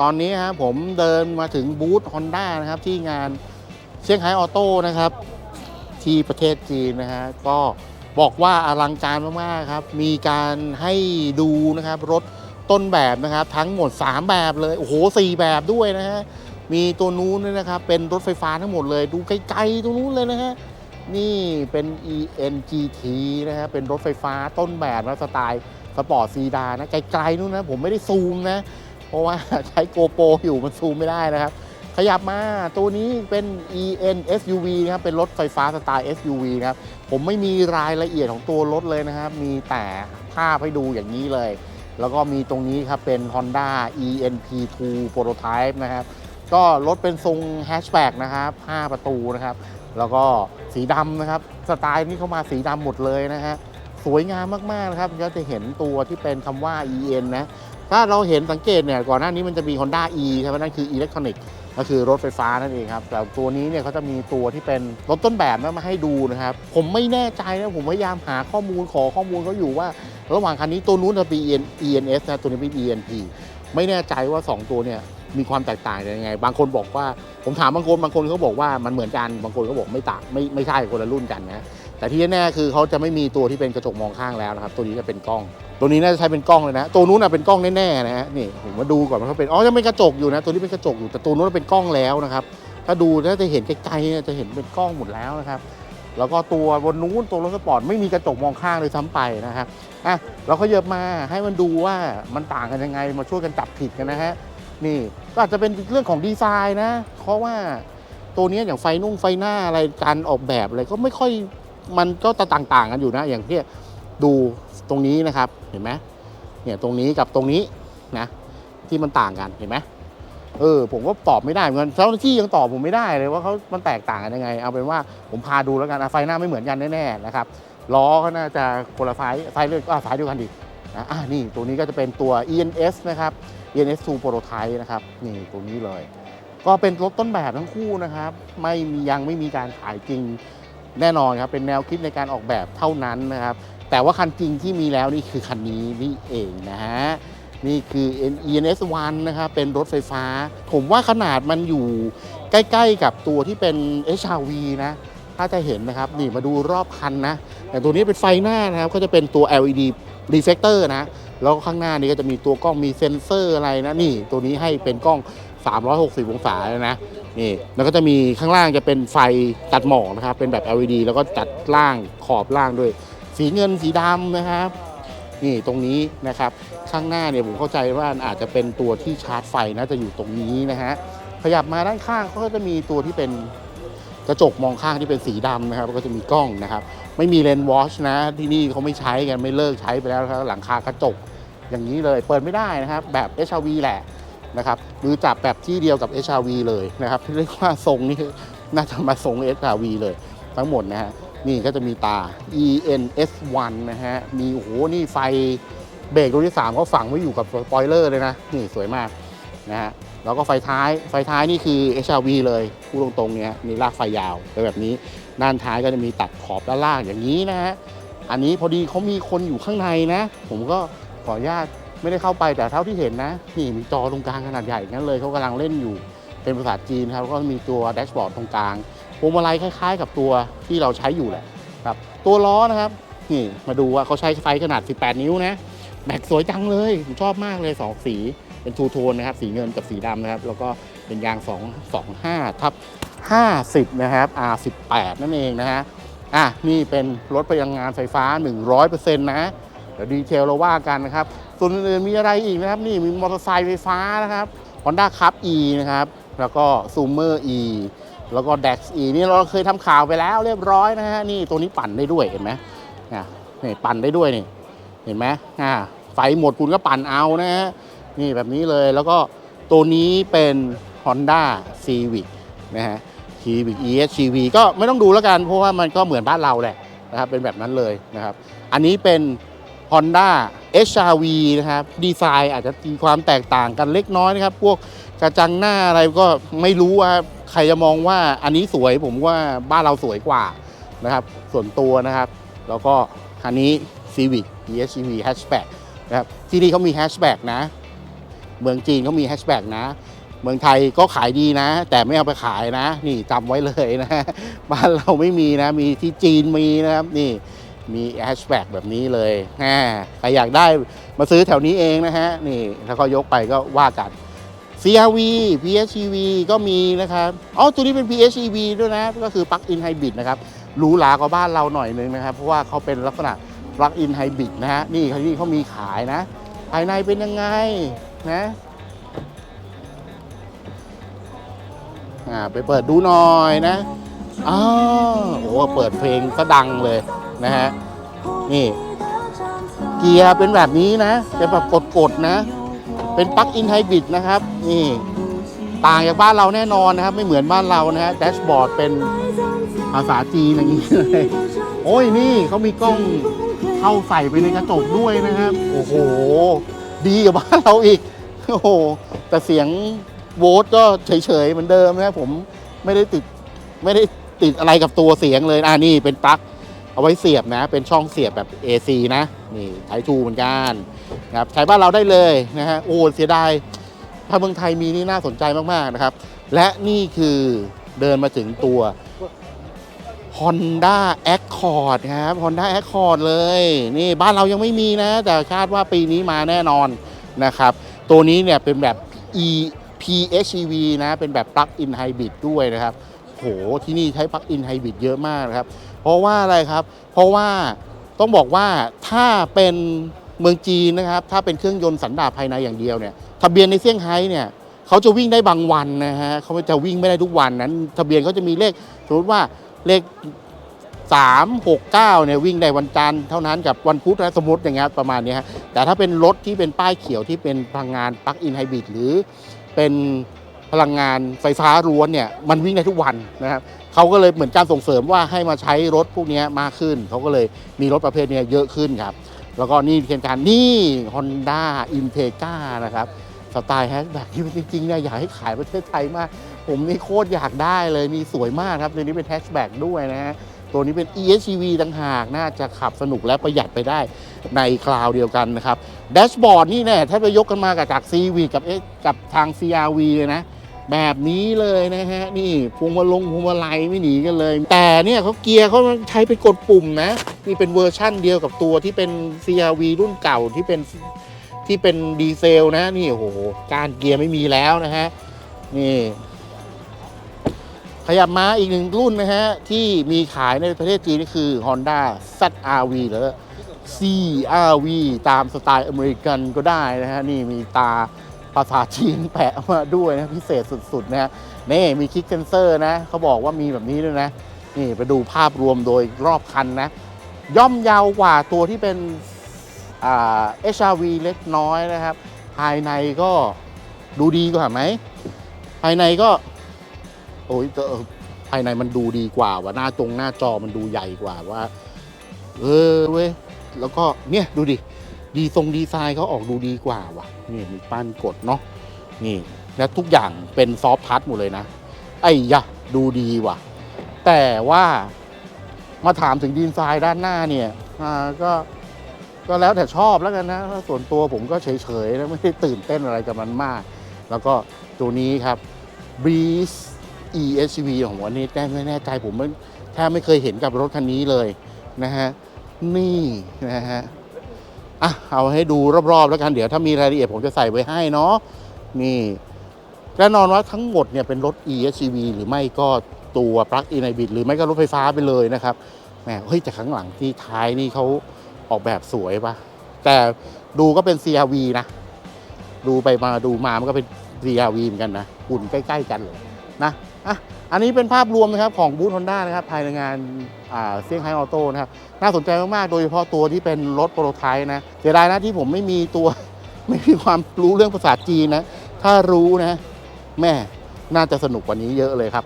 ตอนนี้ฮะผมเดินมาถึงบูธ Honda นะครับ ที่งานเซี่ยงไฮ้ออโต้นะครับ ที่ประเทศจีนนะฮะก็บอกว่าอลังการมากๆครับ มีการให้ดูนะครับ รถต้นแบบนะครับ ทั้งหมด 3 แบบเลย โอ้โห 4 แบบด้วยนะฮะ มีตัวนู้นด้วยนะครับ เป็นรถไฟฟ้าทั้งหมดเลย ดูไกลๆตรงนู้นเลยนะฮะ นี่เป็น ENGT นะฮะ เป็นรถไฟฟ้าต้นแบบนะสไตล์สปอร์ตซีดานนะไกลๆนู้นนะ ผมไม่ได้ซูมนะ ราะว่าใช้โกโปรอยู่มันซูมไม่ได้นะครับ ขยับมาตัวนี้เป็น EN SUV นะครับเป็นรถไฟฟ้าสไตล์ SUV นะครับผมไม่มีรายละเอียดของตัวรถเลยนะครับ มีแต่ภาพให้ดูอย่างนี้เลย แล้วก็มีตรงนี้ครับเป็น Honda ENP2 Prototype นะครับก็รถเป็นทรงแฮชแบ็กนะครับ 5 ประตูนะครับ แล้วก็สีดำนะครับ สไตล์นี้เข้ามาสีดำหมดเลยนะฮะ สวยงามมากๆนะครับ ก็จะเห็นตัวที่เป็นคำว่า EN นะ ถ้าเราเห็นสังเกตเนี่ยก่อนหน้านี้มันจะมี Honda E ใช่ไหมนั่นคืออิเล็กทรอนิกส์ก็คือรถไฟฟ้านั่นเองครับ แต่ตัวนี้เนี่ยเขาจะมีตัวที่เป็นรถต้นแบบมาให้ดูนะครับ ผมไม่แน่ใจนะผมพยายามหาข้อมูลขอข้อมูลเขาอยู่ว่า ระหว่างคันนี้ตัวนู้นจะเป็น ENS นะตัวนี้เป็น ENP ไม่แน่ใจว่า 2 ตัวเนี่ยมีความแตกต่างยังไง บางคนบอกว่าผมถามบางคนบางคนเขาบอกว่ามันเหมือนกันบางคนก็บอกไม่ต่างไม่ไม่ใช่คนละรุ่นกันนะ แต่ที่แน่ๆคือเขาจะไม่มีตัวที่เป็นกระจกมองข้างแล้วนะครับ ตัวนี้จะเป็นกล้อง ตัวนี้น่าจะใช้เป็นกล้องเลยนะ ตัวนู้นเป็นกล้องแน่ๆนะฮะนี่ผมมาดูก่อนว่าเขาเป็นอ๋อยังเป็นกระจกอยู่นะ ตัวนี้เป็นกระจกอยู่แต่ตัวนู้นเป็นกล้องแล้วนะครับถ้าดูน่าจะเห็นไกลๆเนี่ยจะเห็นเป็นกล้องหมดแล้วนะครับ แล้วก็ตัวบนนู้นตัวรถสปอร์ตไม่มีกระจกมองข้างเลยซ้ำไปนะครับอะเราก็เยอะมาให้มันดูว่ามันต่างกันยังไงมาช่วยกันจับผิดกันนะฮะนี่ก็อาจจะเป็นเรื่องของดีไซน์นะ เพราะว่าตัวนี้อย่างไฟนุ่งไฟหน้าอะไรการออกแบบอะไรก็ไม่ค่อย มันก็จะต่างๆกันอยู่นะ อย่างที่ดูตรงนี้นะครับ เห็นไหมเนี่ยตรงนี้กับตรงนี้นะ ที่มันต่างกันเห็นไหมเออผมก็ตอบไม่ได้เหมือนกันเจ้าหน้าที่ยังตอบผมไม่ได้เลยว่าเขามันแตกต่างกันยังไง เอาเป็นว่าผมพาดูแล้วกันไฟหน้าไม่เหมือนกันแน่ๆนะครับล้อก็น่าจะคนละไฟไฟเลือดก็สายเดียวกันดินะอะนี่ตัวนี้ก็จะเป็นตัว ENS นะครับ ENS2 Prototype นะครับนี่ตัวนี้เลย ก็เป็นรถต้นแบบทั้งคู่นะครับ ไม่มียังไม่มีการขายจริง แน่นอนครับ เป็นแนวคิดในการออกแบบเท่านั้นนะครับ แต่ว่าคันจริงที่มีแล้วนี่คือคันนี้นี่เองนะฮะนี่คือ ENS1 นะครับ เป็นรถไฟฟ้า ผมว่าขนาดมันอยู่ใกล้ๆกับตัวที่เป็น HRV นะ ถ้าจะเห็นนะครับ นี่มาดูรอบคันนะแต่ตัวนี้เป็นไฟหน้านะครับ ก็จะเป็นตัว LED reflector นะ แล้วข้างหน้านี้ก็จะมีตัวกล้องมีเซ็นเซอร์อะไรนะ นี่ตัวนี้ให้เป็นกล้อง 360 องศาเลยนะ นี่แล้วก็จะมีข้างล่างจะเป็นไฟตัดหมอกนะครับ เป็นแบบ LED แล้วก็จัดล่างขอบล่างด้วย สีเงินสีดำนะครับ นี่ตรงนี้นะครับ ข้างหน้าเนี่ยผมเข้าใจว่าอาจจะเป็นตัวที่ชาร์จไฟน่าจะอยู่ตรงนี้นะฮะขยับมาด้านข้างก็จะมีตัวที่เป็นกระจกมองข้างที่เป็นสีดำนะครับก็จะมีกล้องนะครับ ไม่มีเลนส์วอชนะที่นี่เขาไม่ใช้กันไม่เลิกใช้ไปแล้วครับหลังคากระจกอย่างนี้เลย เปิดไม่ได้นะครับ แบบ HRV แหละ นะครับมือจับแบบที่เดียวกับ HRV เลยนะครับเรียกว่าทรงนี้น่าจะมาทรง HRV เลยทั้งหมดนะฮะนี่ก็จะมีตา ENS1 นะฮะมีโอ้โหนี่ไฟเบรกตัวที่3เขาฝังไว้อยู่กับสปอยเลอร์เลยนะ นี่สวยมากนะฮะแล้วก็ไฟท้ายไฟท้ายนี่คือ HRV เลยพูดตรงๆเนี่ยมีลากไฟยาวไปแบบนี้ ด้านท้ายก็จะมีตัดขอบด้านล่างอย่างนี้นะฮะอันนี้พอดีเขามีคนอยู่ข้างในนะ ผมก็ขออนุญาต ไม่ได้เข้าไปแต่เท่าที่เห็นนะนี่มีจอตรงกลางขนาดใหญ่งั้นเลยเขากำลังเล่นอยู่เป็นภาษาจีนครับก็มีตัวแดชบอร์ดตรงกลางพวงมาลัยคล้าย ๆ กับตัวที่เราใช้อยู่แหละครับตัวล้อนะครับนี่มาดูว่าเขาใช้ไฟขนาด 18 นิ้วนะแม็กสวยจังเลยผมชอบมากเลย 2 สีเป็นทูโทนนะครับสีเงินกับสีดำนะครับ แล้วก็เป็นยาง 2 25ทับ50 นะครับ R18 นั่นเองนะฮะอะนี่เป็นรถพลังงานไฟฟ้า 100%นะเดี๋ยวดีเทลเราว่ากันนะครับ ส่วนอื่นๆมีอะไรอีกนะครับ นี่มีมอเตอร์ไซค์ไฟฟ้านะครับ Honda c u p E นะครับ แล้วก็ Zoomer E แล้วก็ Dex E นี่เราเคยทำข่าวไปแล้วเรียบร้อยนะฮะนี่ตัวนี้ปั่นได้ด้วยเห็นไหมนี่ปั่นได้ด้วยนี่เห็นไหมอ่าไฟหมดคุณก็ปั่นเอานะฮะนี่แบบนี้เลยแล้วก็ตัวนี้เป็น Honda Civic นะฮะ Civic ESCV ก็ไม่ต้องดูแล้วกันเพราะว่ามันก็เหมือนบ้านเราแหละนะครับเป็นแบบนั้นเลยนะครับ อันนี้เป็น Honda HRV นะครับดีไซน์อาจจะมีความแตกต่างกันเล็กน้อยนะครับ พวกกระจังหน้าอะไรก็ไม่รู้ว่าใครจะมองว่าอันนี้สวยผมว่าบ้านเราสวยกว่านะครับ ส่วนตัวนะครับ แล้วก็อันนี้ Civic ESCV Hatchback นะครับที่นี่เขามี Hatchback นะ เมืองจีนเขามีแฮชแบ็กนะ เมืองไทยก็ขายดีนะ แต่ไม่เอาไปขายนะ นี่จำไว้เลยนะ บ้านเราไม่มีนะ มีที่จีนมีนะครับนี่ มีแฮชแบ็กแบบนี้เลยแหมใครอยากได้มาซื้อแถวนี้เองนะฮะ นี่แล้วก็ยกไปก็ว่ากัน CRV PHEV ก็มีนะครับอ๋อตัวนี้เป็น PHEV ด้วยนะ ก็คือ Plug-in Hybrid นะครับหรูหรากว่าบ้านเราหน่อยนึงนะครับ เพราะว่าเขาเป็นลักษณะ Plug-in Hybrid นะฮะ นี่เขาที่เขามีขายนะ ภายในเป็นยังไงนะอ่าไปเปิดดูหน่อยนะอ้าวโอ้เปิดเพลงก็ดังเลย นะฮะนี่เกียร์เป็นแบบนี้นะเป็นแบบกดๆนะ เป็นปลั๊กอินไฮบริดนะครับ นี่ต่างจากบ้านเราแน่นอนนะครับ ไม่เหมือนบ้านเรานะฮะแดชบอร์ดเป็นภาษาจีนอย่างนี้เลยโอ้ยนี่เขามีกล้องเข้าใส่ไปในกระจกด้วยนะครับ โอ้โห ดีกว่าบ้านเราอีกโอ้โหแต่เสียงโวตก็เฉยๆเหมือนเดิมนะครับผมไม่ได้ติดไม่ได้ติดอะไรกับตัวเสียงเลยอ่านี่เป็นปลั๊ก เอาไว้เสียบนะ เป็นช่องเสียบแบบ AC นะ นี่ไททูเหมือนกันนะครับใช้บ้านเราได้เลยนะฮะ โอ้เสียดาย ถ้าเมืองไทยมีนี่น่าสนใจมากๆนะครับ และนี่คือเดินมาถึงตัว Honda Accord ครับ Honda Accord เลย นี่บ้านเรายังไม่มีนะ แต่คาดว่าปีนี้มาแน่นอนนะครับ ตัวนี้เนี่ยเป็นแบบ e PHEV นะ เป็นแบบ Plug-in Hybrid ด้วยนะครับ โห ที่นี่ใช้ Plug-in Hybrid เยอะมากนะครับ เพราะว่าอะไรครับ เพราะว่าต้องบอกว่าถ้าเป็นเมืองจีนนะครับ ถ้าเป็นเครื่องยนต์สันดาปภายในอย่างเดียวเนี่ยทะเบียนในเซี่ยงไฮ้เนี่ยเขาจะวิ่งได้บางวันนะฮะเขาจะวิ่งไม่ได้ทุกวันนั้น ทะเบียนเขาจะมีเลขสมมติว่าเลข3 6 9เนี่ยวิ่งได้วันจันทร์เท่านั้นกับวันพุธนะสมมติอย่างเงี้ยประมาณนี้ฮะแต่ถ้าเป็นรถที่เป็นป้ายเขียวที่เป็นพลังงานปลั๊กอินไฮบริดหรือเป็น พลังงานไฟฟ้าล้วนเนี่ยมันวิ่งได้ทุกวันนะครับเขาก็เลยเหมือนการส่งเสริมว่าให้มาใช้รถพวกนี้มากขึ้น เขาก็เลยมีรถประเภทนี้เยอะขึ้นครับ แล้วก็นี่เป็นการนี่ Honda i n t e g r a นะครับสไตล์แฮชแบ็กที่จริงๆเนี่ยอยากให้ขายประเทศไทยมาก ผมนี่โคตรอยากได้เลยนี่สวยมากครับตัวนี้เป็นแฮชแบ็กด้วยนะฮะตัวนี้เป็น EHEV ต่างหาก น่าจะขับสนุกและประหยัดไปได้ในคราวเดียวกันนะครับ แดชบอร์ดนี่แน่ถ้าไปยกกันมากับจาก CV กับเอกับทาง CRV เลยนะ แบบนี้เลยนะฮะ นี่พวงมาลงพวงมาลัยไม่หนีกันเลย แต่เนี่ยเขาเกียร์เขาใช้เป็นกดปุ่มนะ นี่เป็นเวอร์ชั่นเดียวกับตัวที่เป็น CRV รุ่นเก่าที่เป็นที่เป็นดีเซลนะ นี่โอ้โหการเกียร์ไม่มีแล้วนะฮะ นี่ ขยับมาอีกหนึ่งรุ่นนะฮะ ที่มีขายในประเทศจีนนี่คือ Honda ZRV หรือ CRV ตามสไตล์อเมริกันก็ได้นะฮะ นี่มีตา ภาษาจีนแปะมาด้วยนะพิเศษสุดๆนะฮะนี่มีคลิกเซนเซอร์นะเขาบอกว่ามีแบบนี้ด้วยนะ นี่ไปดูภาพรวมโดยรอบคันนะ ย่อมยาวกว่าตัวที่เป็นเอ่า HRV เล็กน้อยนะครับ ภายในก็ดูดีกว่าไหม ภายในก็ โอ้ยแต่เออภายในมันดูดีกว่าว่าหน้าจงหน้าจอมันดูใหญ่กว่าว่า เออเว้ยแล้วก็เนี่ยดูดิ ดีทรงดีไซน์เขาออกดูดีกว่าว่ะนี่มีปั้นกดเนาะนี่และทุกอย่างเป็นซอฟต์ทัชหมดเลยนะ ไอ้ยะดูดีว่ะ แต่ว่ามาถามถึงดีไซน์ด้านหน้าเนี่ยก็ก็แล้วแต่ชอบแล้วกันนะ ส่วนตัวผมก็เฉยๆนะไม่ได้ตื่นเต้นอะไรกับมันมาก แล้วก็ตัวนี้ครับ Breeze ESV ของวันนี้แน่ไม่แน่ใจผมไม่แทบไม่เคยเห็นกับรถคันนี้เลยนะฮะ นี่นะฮะ อะเอาให้ดูรอบๆแล้วกันเดี๋ยวถ้ามีรายละเอียดผมจะใส่ไว้ให้เนาะนี่แน่นอนว่าทั้งหมดเนี่ยเป็นรถ ESCV หรือไม่ก็ตัว Plug-in Hybrid หรือไม่ก็รถไฟฟ้าไปเลยนะครับแหมเฮ้ยแต่ข้างหลังที่ท้ายนี่เขาออกแบบสวยปะแต่ดูก็เป็น CRV นะ ดูไปมาดูมามันก็เป็น CRV เหมือนกันนะหุ่นใกล้ ๆ กันเลยนะ อะอันนี้เป็นภาพรวมนะครับของบูธฮอนด้านะครับภายในงานเซี่ยงไฮ้ออโต้นะครับน่าสนใจมากๆ โดยเฉพาะตัวที่เป็นรถโปรโตไทป์นะเสียดายนะที่ผมไม่มีตัวไม่มีความรู้เรื่องภาษาจีนนะ ถ้ารู้นะแม่น่าจะสนุกกว่านี้เยอะเลยครับ